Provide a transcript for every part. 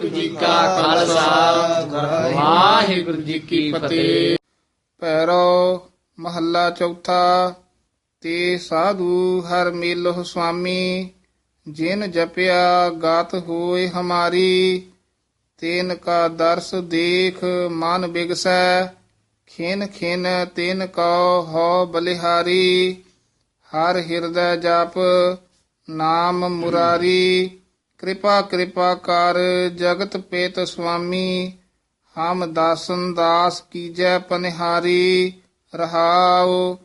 ਵਾਹਿਗੁਰੂ ਜੀ ਕਾ ਖਾਲਸਾ। ਵਾਹਿਗੁਰੂ ਜੀ ਕੀ ਫਤਿਹ। ਪੈਰੋ ਮਹੱਲਾ ਚੌਥਾ, ਤੇ ਸਾਧੂ ਹਰ ਮੇਲਹੁ ਸੁਆਮੀ, ਜਿਨ ਜਪਿਆ ਗਾਤ ਹੋਏ ਹਮਾਰੀ, ਤੈਨ ਕਾ ਦਰਸ ਦੇਖ ਮਨ ਬਿਗਸੈ, ਖਿਨ ਖਿਨ ਤੈਨ ਕਉ ਹੋ ਬਲਿਹਾਰੀ, ਹਰ ਹਿਰਦੈ ਜਪ ਨਾਮ ਮੁਰਾਰੀ ਕਿਰਪਾ ਕਿਰਪਾ ਕਰ ਜਗਤ ਪੇਤ ਸੁਆਮੀ, ਹਮ ਦਾਸਨ ਦਾਸ ਕੀਜੈ ਪਨਿਹਾਰੀ, ਰਹਾਉ।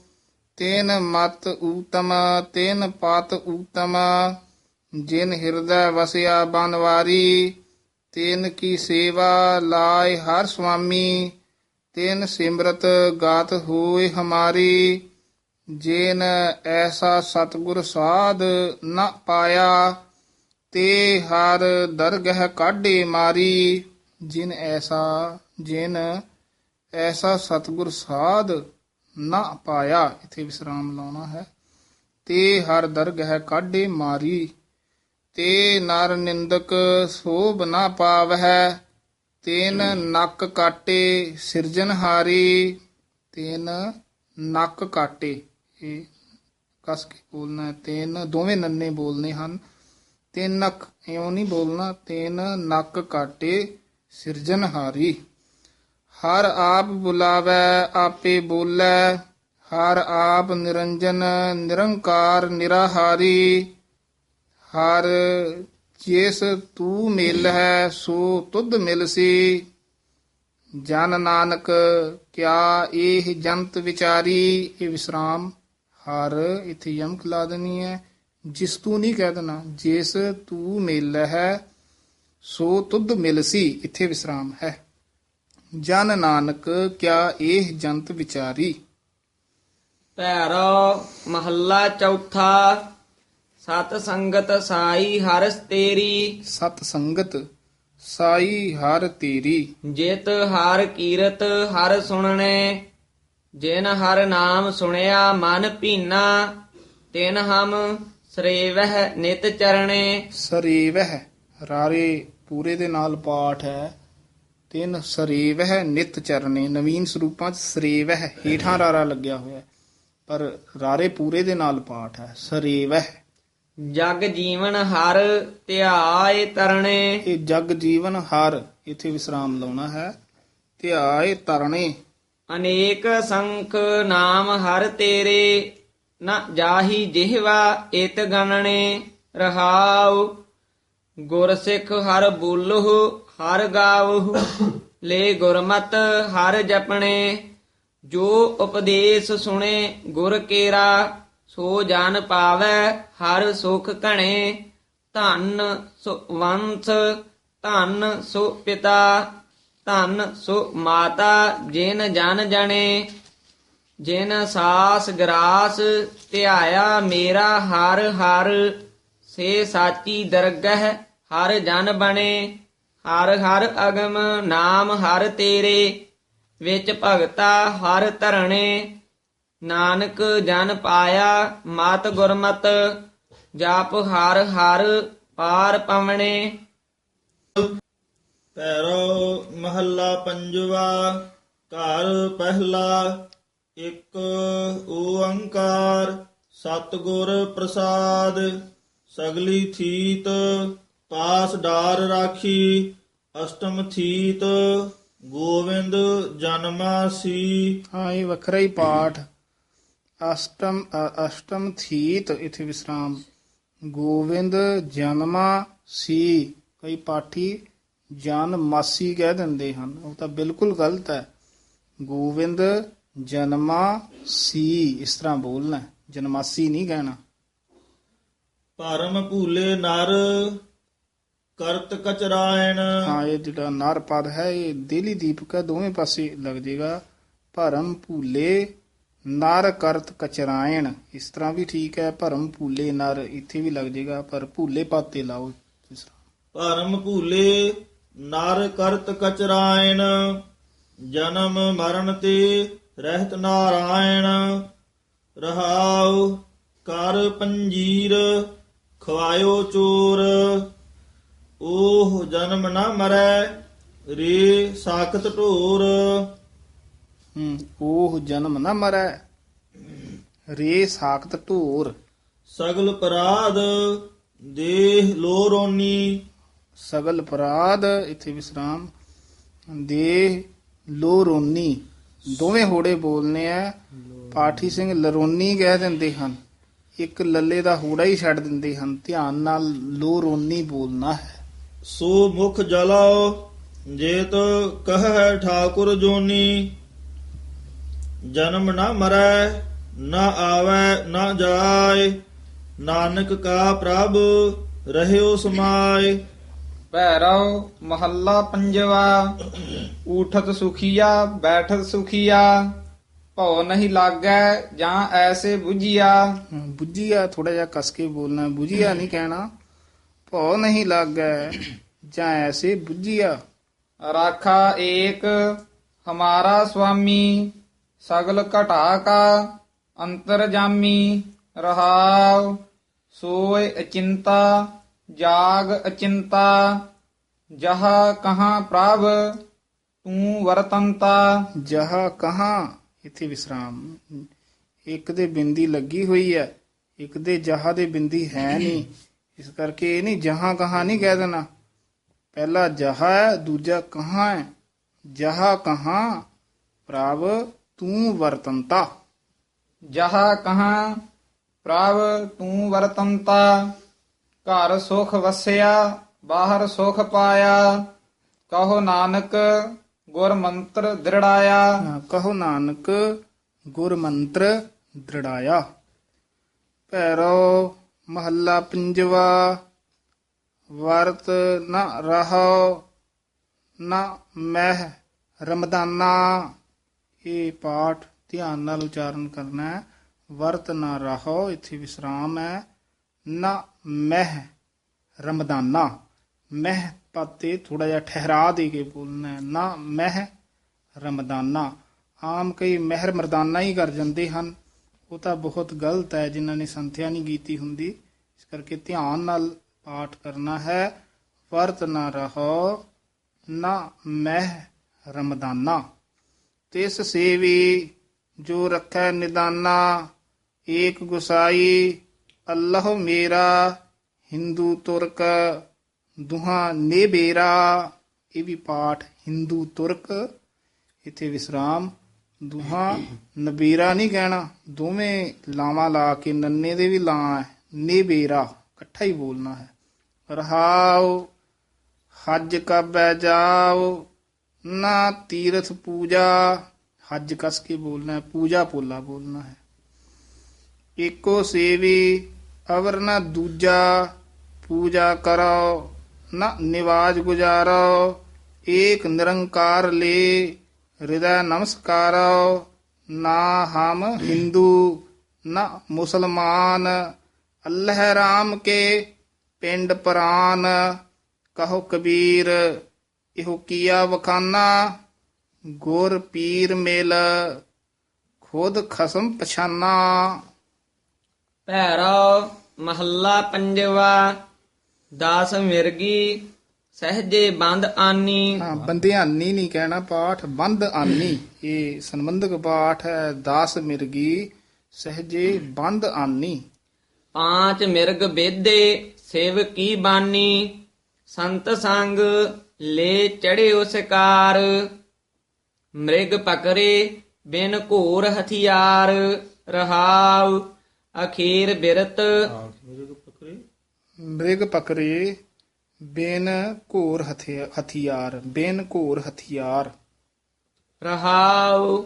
ਤੈਨ ਮਤ ਊਤਮ, ਤੈਨ ਪਾਤ ਊਤਮ, ਜਿਨ ਹਿਰਦੈ ਵਸਿਆ ਬਨਵਾਰੀ, ਤੈਨ ਕੀ ਸੇਵਾ ਲਾਇ ਹਰ ਸੁਆਮੀ, ਤੈਨ ਸਿਮਰਤ ਗਾਤ ਹੋਏ ਹਮਾਰੀ, ਜਿਨ ਐਸਾ ਸਤਗੁਰ ਸਾਧ ਨ ਪਾਇਆ। ਤੇ ਹਰ ਦਰਗਹ ਕਾਢੇ ਮਾਰੀ, ਜਿਨ ਐਸਾ ਜਿਨ ਐਸਾ ਸਤਗੁਰ ਸਾਧ ਨਾ ਪਾਇਆ। ਇਥੇ ਵਿਸਰਾਮ ਲਾਉਣਾ ਹੈ। ਤੇ ਹਰ ਦਰਗਹ ਕਾਢੇ ਮਾਰੀ, ਤੇ ਨਰ ਨਿੰਦਕ ਸੋਭ ਨਾ ਪਾਵਹਿ, ਤੈਨ ਨੱਕ ਕਾਟੇ ਸਿਰਜਨਹਾਰੀ ਤੈਨ ਨੱਕ ਕਾਟੇ। ਇਹ ਕਸ ਕੇ ਬੋਲਣਾ ਹੈ। ਦੋਵੇਂ ਨੰਨੇ ਬੋਲਨੇ ਹਨ। ਤੈਨ ਨੱਕ, ਇਉਂ ਨਹੀਂ ਬੋਲਣਾ, ਤੈਨ ਨੱਕ ਕਾਟੇ ਸਿਰਜਨਹਾਰੀ ਹਰ। ਆਪ ਬੁਲਾਵੈ, ਆਪੇ ਬੋਲੇ, ਹਰ ਆਪ ਨਿਰੰਜਨ, ਨਿਰੰਕਾਰ ਨਿਰਾਹਾਰੀ। ਹਰ ਜਿਸ ਤੂੰ ਮਿਲ ਹੈ ਸੋ ਤੁਧ ਮਿਲਸੀ। ਜਨ ਨਾਨਕ, ਕਿਆ ਇਹ ਜੰਤ ਵਿਚਾਰੀ? ਇਹ ਵਿਸਰਾਮ। ਹਰ ਇਥੇ ਯਮਕ ਲਾ ਦੇਣੀ ਹੈ। ਜਿਸ ਤੂੰ ਨਹੀਂ ਕਹਿ ਦੇਣਾ ਜਿਸ ਤੂੰ ਮਿਲ ਹੈ ਸੋ ਤੁਧ ਮਿਲਸੀ ਇਥੇ ਵਿਸਰਾਮ ਹੈ। ਜਨ ਨਾਨਕ ਕਿਆ ਇਹ ਜੰਤ ਵਿਚਾਰੀ? ਭੈਰੋ ਮਹੱਲਾ ਚੌਥਾ ਸਤ ਸੰਗਤ ਸਾਈ ਹਰਸ ਤੇਰੀ। ਸਤ ਸੰਗਤ ਸਾਈ ਹਰ ਤੇਰੀ। ਜਿਤ ਹਰ ਕੀਰਤ ਹਰ ਸੁਣਨੇ ਜਿਨ ਹਰ ਨਾਮ ਸੁਣਿਆ ਮਨ ਭੀਨਾ ਤਿਨ ਹਮ ਸਰੇਵਹਿ ਨਿਤ ਚਰਣੇ। ਸਰੇਵਹਿ ਰਾਰੇ ਪੂਰੇ ਦੇ ਨਾਲ ਪਾਠ ਹੈ। ਤਿੰਨ ਸਰੇਵਹਿ ਨਿਤ ਚਰਨੇ ਨਵੀਨ ਸਰੂਪਾਂ ਚ ਸਰੇਵਹਿ ਹੀਠਾਂ ਰਾਰਾ ਲੱਗਿਆ ਹੋਇਆ ਹੈ। ਪਰ ਰਾਰੇ ਪੂਰੇ ਦੇ ਨਾਲ ਪਾਠ ਹੈ। ਸਰੇਵਹਿ। ਜਗ ਜੀਵਨ ਹਰ ਧਿਆਏ ਤਰਣੇ। ਇਹ ਜਗ ਜੀਵਨ ਹਰ ਇਥੇ ਵਿਸਰਾਮ ਲਾਉਣਾ ਹੈ। ਧਿਆਏ ਤਰਣੇ। ਅਨੇਕ ਸੰਖ ਨਾਮ ਹਰ ਤੇਰੇ। ਨ ਜਾਹੀ ਜਿਹਵਾ ਇਤ ਗਣਨੇ ਰਹਾਉ, ਗੁਰ ਸਿੱਖ ਹਰ ਬੋਲਹੁ, ਹਰ ਗਾਵਹੁ ਲੈ ਗੁਰਮਤ ਹਰ ਜਪਣੇ, ਜੋ ਉਪਦੇਸ਼ ਸੁਣੇ ਗੁਰ ਕੇਰਾ, ਸੋ ਜਨ ਪਾਵੈ ਹਰ ਸੁਖ ਘਣੇ, ਧਨ ਸੁ ਵੰਸ, ਧਨ ਸੁ ਪਿਤਾ, ਧਨ ਸੁ ਮਾਤਾ, ਜਿਨ ਜਨ ਜਣੇ ਜਿਨ ਸਾਸ ਗਰਾਸ ਧਿਆਇਆ ਮੇਰਾ ਹਰ ਹਰ, ਸੇ ਸਾਚੀ ਦਰਗਹ ਹਰ ਜਨ ਬਣੇ। ਹਰ ਹਰ ਅਗਮ ਨਾਮ ਹਰ ਤੇਰੇ, ਵਿੱਚ ਭਗਤਾ ਹਰ ਧਰਣੇ। ਨਾਨਕ ਜਨ ਪਾਇਆ ਮਤ ਗੁਰਮਤ, ਜਾਪ ਹਰ ਹਰ ਪਾਰ ਪਵਣੇ। ਪੈਰੋ ਮਹੱਲਾ ਪੰਜਵਾ, ਘਰ ਪਹਿਲਾ ਇੱਕ ਓੰਕਾਰ ਸਤਿਗੁਰ ਪ੍ਰਸਾਦ, ਸਗਲੀ ਥੀਤ ਪਾਸ ਡਾਰ ਰਾਖੀ, ਅਸ਼ਟਮ ਥੀਤ ਗੋਵਿੰਦ ਜਨਮਾ ਸੀ। ਹਾਂ, ਇਹ ਵੱਖਰਾ ਹੀ ਪਾਠ। ਅਸ਼ਟਮ, ਅ- ਅਸ਼ਟਮ ਥੀਤ, ਇਥੇ ਵਿਸਰਾਮ। ਗੋਵਿੰਦ ਜਨਮਾ ਸੀ। ਕਈ ਪਾਠੀ ਜਨ ਮਾਸੀ ਕਹਿ ਦਿੰਦੇ ਹਨ। ਉਹ ਤਾਂ ਬਿਲਕੁਲ ਗਲਤ ਹੈ। ਗੋਵਿੰਦ ਜਨਮਾ ਸੀ ਇਸ ਤਰ੍ਹਾਂ ਬੋਲਣਾ। ਜਨਮਾਸੀ ਨਹੀਂ ਕਹਿਣਾ। ਪਰਮ ਭੂਲੇ ਨਰ ਕਰਤ ਕਚਰਾਇਣ। ਹਾਂ ਇਹ ਜਿਹੜਾ ਨਰ ਪਦ ਹੈ ਇਹ ਦੇਲੀ ਦੀਪਕ ਦੋਵੇਂ ਪਾਸੇ ਲੱਗ ਜਾਏਗਾ ਭਰਮ ਭੂਲੇ ਨਰ ਕਰਤ ਕਚਰਾਇਣ। ਇਸ ਤਰ੍ਹਾਂ ਵੀ ਠੀਕ ਹੈ ਭਰਮ ਭੂਲੇ ਨਰ ਇੱਥੇ ਵੀ ਲੱਗ ਜਾਏਗਾ ਪਰ ਭੂਲੇ ਪਾਤੇ ਲਾਓ ਇਸ ਤਰ੍ਹਾਂ। ਪਰਮ ਭੂਲੇ ਨਰ ਕਰਤ ਕਚਰਾਇਣ ਜਨਮ ਮਰਨ ਤੇ ਰਹਿਤ ਨਾਰਾਇਣ ਰਹਾਉ ਕਰ ਪੰਜੀਰ ਖਵਾਇਓ ਚੋਰ। ਓਹ ਜਨਮ ਨਾ ਮਰੈ ਰੇ ਸਾਖਤ ਢੋਰ। ਹੂੰ ਉਹ ਜਨਮ ਨਾ ਮਰੈ ਰੇ ਸਾਖਤ ਢੋਰ। ਸਗਲ ਪਰਾਧ ਦੇਹ ਲੋਰੋਨੀ। ਸਗਲ ਅਪਰਾਧ ਇੱਥੇ ਵਿਸਰਾਮ। ਦੇ ਲੋਰੋਨੀ। ਦੋਵੇਂ ਹੋੜੇ ਬੋਲਨੇ ਆ। ਪਾਠੀ ਸਿੰਘ ਲਰੋਨੀ ਕਹਿ ਦਿੰਦੇ ਹਨ। ਇੱਕ ਲੱਲੇ ਦਾ ਹੋੜਾ ਹੀ ਛੱਡ ਦਿੰਦੇ ਹਨ। ਧਿਆਨ ਨਾਲ ਲੋਰੋਨੀ ਬੋਲਣਾ ਹੈ। ਸੋ ਮੁਖ ਜਲਾਓ ਜੇਤ ਕਹੈ ਠਾਕੁਰ ਜੋਨੀ। ਜਨਮ ਨਾ ਮਰੈ ਨਾ ਆਵੈ ਨਾ ਜਾਏ ਨਾਨਕ ਕਾ ਪ੍ਰਭ ਰਹਿਓ ਸਮਾਏ। ਭੈਰਵ ਮਹੱਲਾ ਪੰਜਵਾ ਊਠਤ ਸੁਖੀਆ ਬੈਠਤ ਸੁਖੀਆ ਭਉ ਨਹੀਂ ਲਾਗੈ ਜਾਂ ਐਸੇ 부ਝੀਆ ਹਮ, ਬੁੱਝੀਆ ਥੋੜਾ ਜਿਹਾ ਕਸ ਕੇ ਬੋਲਣਾ ਬੁਝੀਆ ਨਹੀਂ ਕਹਿਣਾ। ਭਉ ਨਹੀਂ ਲੱਗੈ ਜਾਂ ਐਸੇ ਬੁੱਝੀਆ। ਰਾਖਾ ਏਕ ਹਮਾਰਾ ਸੁਆਮੀ ਸਗਲ ਘਟਾ ਕਾ ਅੰਤਰ ਜਾਮੀ ਰਹਾਉ ਸੋਇ ਅਚਿੰਤਾ ਜਾਗ ਅਚਿੰਤਾ ਜਹਾ ਕਹਾਂ ਪ੍ਰਭ ਤੂੰ ਵਰਤੰਤਾ। ਜਹਾ ਕਹਾਂ ਇੱਥੇ ਵਿਸਰਾਮ। ਇੱਕ ਦੇ ਬਿੰਦੀ ਲੱਗੀ ਹੋਈ ਹੈ ਇੱਕ ਦੇ ਜਹਾ ਦੇ ਬਿੰਦੀ ਹੈ ਨਹੀਂ। ਇਸ ਕਰਕੇ ਇਹ ਨਹੀਂ ਜਹਾਂ ਕਹਾਂ ਨਹੀਂ ਕਹਿ ਦੇਣਾ। ਪਹਿਲਾ ਜਹਾ ਹੈ ਦੂਜਾ ਕਹਾਂ ਹੈ। ਜਹਾ ਕਹਾਂ ਪ੍ਰਭ ਤੂੰ ਵਰਤੰਤਾ। ਜਹਾ ਕਹਾਂ ਪ੍ਰਭ ਤੂੰ ਵਰਤੰਤਾ। ਘਰ ਸੁਖ ਵਸਿਆ ਬਾਹਰ ਸੁਖ ਪਾਇਆ। ਕਹੋ ਨਾਨਕ ਗੁਰ ਮੰਤਰ ਦ੍ਰਿੜਾਇਆ। ਹਾਂ, ਕਹੋ ਨਾਨਕ ਗੁਰ ਮੰਤਰ ਦ੍ਰਿੜਾਇਆ। ਭੈਰੋ ਮਹੱਲਾ ਪੰਜਵਾ ਵਰਤ ਨ ਰਹੋ ਨਾ ਮਹਿ ਰਮਦਾਨਾ। ਇਹ ਪਾਠ ਧਿਆਨ ਨਾਲ ਉਚਾਰਨ ਕਰਨਾ ਹੈ। ਵਰਤ ਨਾ ਰਹੋ ਇੱਥੇ ਵਿਸਰਾਮ ਹੈ। ਨਾ ਮਹਿ ਰਮਦਾਨਾ। ਮਹਿ ਪਾਤੇ ਥੋੜਾ ਜਿਹਾ ਠਹਿਰਾ ਦੇ ਕੇ ਬੋਲਣਾ ਹੈ। ਨਾ ਮਹਿ ਰਮਦਾਨਾ। ਆਮ ਕਈ ਮਹਿਰ ਮਰਦਾਨਾ ਹੀ ਕਰ ਜਾਂਦੇ ਹਨ। ਉਹ ਤਾਂ ਬਹੁਤ ਗਲਤ ਹੈ, ਜਿਨ੍ਹਾਂ ਨੇ ਸੰਥਿਆ ਨਹੀਂ ਕੀਤੀ ਹੁੰਦੀ। ਇਸ ਕਰਕੇ ਧਿਆਨ ਨਾਲ ਪਾਠ ਕਰਨਾ ਹੈ। ਵਰਤ ਨਾ ਰਹੋ, ਨਾ ਮਹਿ ਰਮਦਾਨਾ। ਤਿਸ ਸੇਵੀ ਜੋ ਰੱਖੈ ਨਿਦਾਨਾ, ਏਕ ਗੁਸਾਈ ਅੱਲਾਹ ਮੇਰਾ, ਹਿੰਦੂ ਤੁਰਕ, ਦੁਹਾਂ ਨੇ ਬੇਰਾ ਇਹ ਵੀ ਪਾਠ ਹਿੰਦੂ ਤੁਰਕ, ਇੱਥੇ ਵਿਸਰਾਮ। ਦੁਹਾਂ ਨਬੀਰਾ ਨਹੀਂ ਕਹਿਣਾ, ਦੋਵੇਂ ਲਾਵਾਂ ਲਾ ਕੇ ਨੰਨੇ ਦੇ ਵੀ ਲਾਂ ਹੈ, ਨੇਬੇਰਾ, ਇਕੱਠਾ ਹੀ ਬੋਲਣਾ ਹੈ। ਰਹਾਉ, ਹੱਜ ਕਬੈ ਜਾਓ ਨਾ ਤੀਰਥ ਪੂਜਾ। ਹੱਜ ਕਸ ਕੇ ਬੋਲਣਾ ਹੈ, ਪੂਜਾ ਪੋਲਾ ਬੋਲਣਾ ਹੈ। ਏਕੋ ਸੇਵੀ ਅਵਰ ਨਾ ਦੂਜਾ ਪੂਜਾ ਕਰੋ, ਨਾ ਨਿਵਾਜ ਗੁਜਾਰੋ, ਏਕ ਨਿਰੰਕਾਰ ਲੇ, ਹਿਰਦੈ ਨਮਸਕਾਰੋ, ਨਾ ਹਮ ਹਿੰਦੂ, ਨਾ ਮੁਸਲਮਾਨ, ਅੱਲਾਹ ਰਾਮ ਕੇ ਪਿੰਡ ਪ੍ਰਾਨ, ਕਹੋ ਕਬੀਰ, ਇਹੋ ਕੀਆ ਵਖਾਨਾ, ਗੁਰ ਪੀਰ ਮੇਲ, ਖੁਦ ਖਸਮ ਪਛਾਨਾ। ਭੈਰਵ ਮਹੱਲਾ ਪੰਜਵਾ ਦਾਸ ਮਿਰਗੀ ਸਹਜੇ ਬੰਦ ਆਨੀ। ਹਾਂ ਬੰਧਿਆਨੀ ਨਹੀਂ ਕਹਿਣਾ ਪਾਠ ਬੰਦ ਆਨੀ। ਇਹ ਸੰਬੰਧਕ ਪਾਠ ਹੈ 10 ਮਿਰਗੀ ਸਹਜੇ ਬੰਦ ਆਨੀ। ਪਾਂਚ ਮਿਰਗ ਬੇਦੇ ਸੇਵ ਕੀ ਬਾਨੀ। ਸੰਤ ਸੰਗ ਲੈ ਚੜਿਓ ਸਿਕਾਰ ਮ੍ਰਿਗ ਪਕਰੇ ਬਿਨ ਘੋਰ ਹਥਿਆਰ ਰਹਾਉ। ਅਖੀਰ ਬਿਰਤ। ਮ੍ਰਿਗ ਪਕਰੇ ਬੇਨ ਘੋਰ ਹਥਿਆ- ਹਥਿਆਰ ਬੇਨ ਘੋਰ ਹਥਿਆਰ। ਰਹਾਉ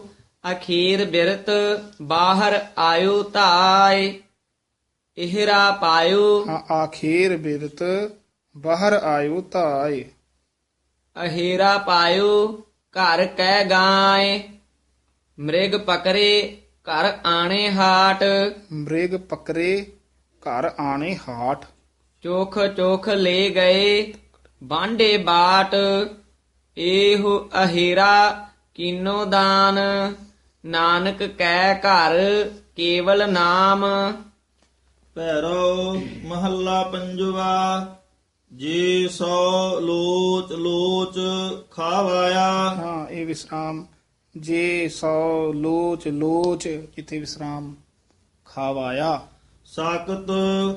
ਅਖੀਰ ਬਿਰਤ ਬਾਹਰ ਆਇਓ ਧਾਇ ਇਹਰਾ ਪਾਇਓ। ਹਾਂ ਆਖੇਰ ਬਿਰਤ ਬਾਹਰ ਆਇਓ ਧਾਏ। ਅਹੀਰਾ ਪਾਇਓ ਘਰ ਕਹਿ ਗਾਏ ਮ੍ਰਿਗ ਪਕਰੇ ਘਰ ਆਣੇ ਹਾਟ। ਮ੍ਰਿਗ ਪਕਰੇ ਘਰ ਆਣੇ ਹਾਟ। ਚੋਖ ਚੋਖ ਲੈ ਗਏ ਬਾਂਡੇ ਬਾਟ। ਇਹੋ ਅਹੀਰਾ ਕੀਨੋ ਦਾਨ। ਨਾਨਕ ਕਹਿ ਘਰ ਕੇਵਲ ਨਾਮ। ਭੈਰੋ ਮਹੱਲਾ ਪੰਜਵਾ ਜੇ ਸੋ ਲੋਚ ਲੋਚ ਖਾਵਾਇਆ। ਹਾਂ ਇਹ ਵਿਸਰਾਮ ਜੇ ਸੌ ਲੋਚ ਲੋਚ ਇਥੇ ਵਿਸਰਾਮ ਖਾਵਾਇਆ। ਸਾਕਤ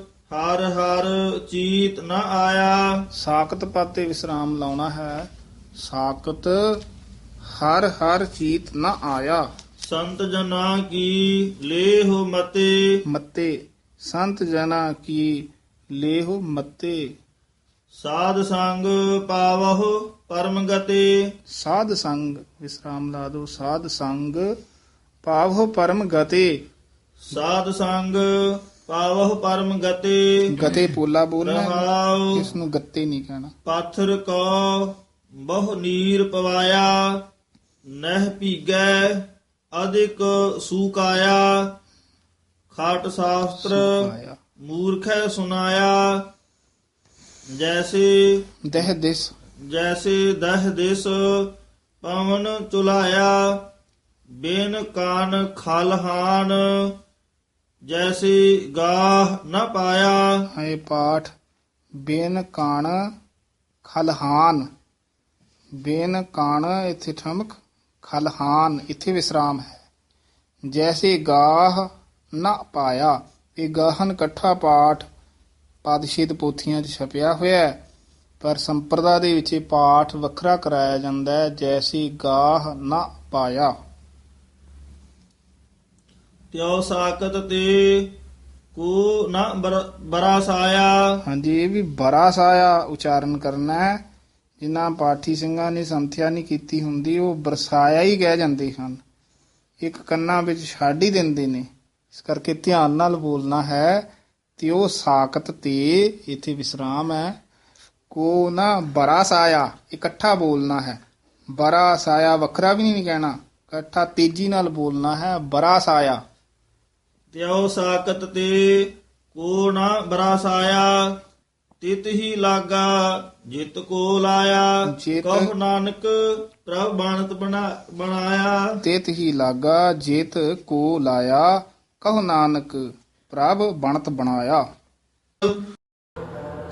ਹਰ ਹਰ ਚੀਤ ਨ ਆਇਆ। ਸਾਕਤ ਪਦ ਤੇ ਵਿਸਰਾਮ ਲਾਉਣਾ ਹੈ। ਸਾਕਤ ਹਰ ਹਰ ਚੀਤ ਨਾ ਆਇਆ। ਸੰਤ ਜਨਾ ਕੀ ਲੇਹੁ ਮਤੇ। ਮੱਤੇ। ਸੰਤ ਜਨਾ ਕੀ ਲੇਹੁ ਮੱਤੇ। ਸਾਧ ਸੰਗ ਪਾਵਹੁ। ਪਰਮ ਗਤੇ। ਸਾਧ ਸੰਗ ਵਿਸਰਾਮ ਲਾ ਦੋ ਸਾਧ ਸੰਗ। ਪਾਵਹੁ ਪਰਮ ਗਤੇ। ਸਾਧ ਸੰਗ ਪਾਵਹੁ ਪਰਮ ਗਤੇ। ਗਤੇ ਪੋਲਾ ਬੋਲਣਾ। ਰਹਾਉ। ਇਸ ਨੂੰ ਗੱਤੇ ਨਹੀਂ ਕਹਿਣਾ। ਪਾਥਰ ਕੋ ਬਹੁ ਨੀਰ ਪਵਾਇਆ। ਨਹਿ ਭੀਗੈ ਅਧਿਕ ਸੂਕਾਇਆ। ਖਾਟ ਸ਼ਾਸਤਰ ਸੁਖਾਇਆ। ਮੂਰਖੈ ਸੁਨਾਇਆ। ਜੈਸੇ ਦਹ ਦਿਸ ਜੈਸੇ ਦਹ ਦਿਸ ਪਵਨ ਚੁਲਾਇਆ, ਬੇਨ ਕਾਨ ਖਲਹਾਨ ਜੈਸੇ ਗਾਹ ਨ ਪਾਇਆ। ਹੈ ਪਾਠ ਬੇਨ ਕਾਣ ਖਲਹਾਨ ਬੇਨ ਕਾਣ ਇੱਥੇ ਠਮਕ ਖਲਹਾਨ ਇੱਥੇ ਵਿਸਰਾਮ ਹੈ। ਜੈਸੇ ਗਾਹ ਨਾ ਪਾਇਆ, ਇਹ ਗਾਹਨ ਇਕੱਠਾ ਪਾਠ ਪਾਦਸ਼ੀਤ ਪੋਥੀਆਂ 'ਚ ਛਪਿਆ ਹੋਇਆ ਹੈ। ਪਰ ਸੰਪਰਦਾ ਦੇ ਵਿੱਚ ਇਹ ਪਾਠ ਵੱਖਰਾ ਕਰਾਇਆ ਜਾਂਦਾ ਹੈ ਜੈਸੀ ਗਾਹ ਨਾ ਪਾਇਆ। ਤਿਉ ਸਾਕਤ ਤੇ ਕੋ ਨ ਬਰ- ਬਰਾਸਾਇਆ। ਹਾਂਜੀ ਇਹ ਵੀ ਬੜਾ ਸਾਇਆ ਉਚਾਰਨ ਕਰਨਾ ਹੈ। ਜਿਨ੍ਹਾਂ ਪਾਠੀ ਸਿੰਘਾਂ ਨੇ ਸੰਥਿਆ ਨਹੀਂ ਕੀਤੀ ਹੁੰਦੀ ਉਹ ਬਰਸਾਇਆ ਹੀ ਕਹਿ ਜਾਂਦੇ ਹਨ। ਇੱਕ ਕੰਨਾਂ ਵਿੱਚ ਛੱਡ ਹੀ ਦਿੰਦੇ ਨੇ। ਇਸ ਕਰਕੇ ਧਿਆਨ ਨਾਲ ਬੋਲਣਾ ਹੈ ਤੇ ਉਹ ਸਾਕਤ ਤੇ ਇੱਥੇ ਵਿਸਰਾਮ ਹੈ। ਕੋ ਨਾ ਬੜਾ ਸਾਇਆ ਇਕੱਠਾ ਬੋਲਣਾ ਹੈ। ਬੜਾ ਸਾਇਆ ਵੱਖਰਾ ਵੀ ਨਹੀਂ ਕਹਿਣਾ ਇਕੱਠਾ ਤੇਜ਼ੀ ਨਾਲ ਬੋਲਣਾ ਹੈ ਬੜਾ ਸਾਇਆ। ਤਿਉ ਸਾਕਤ ਤੇ ਕੋ ਨ ਬਰਾਸਾਇਆ ਤਿਤ ਹੀ ਲਾਗਾ ਜਿਤ ਕੋ ਲਾਇਆ। ਕਹੁ ਨਾਨਕ ਪ੍ਰਭ ਬਾਣਤ ਬਣਾ ਬਣਾਇਆ। ਤੇਤ ਹੀ ਲਾਗਾ ਜੇਤ ਕੋ ਲਾਇਆ ਕਹੋ ਨਾਨਕ ਪ੍ਰਭ ਬਣਤ ਬਣਾਇਆ।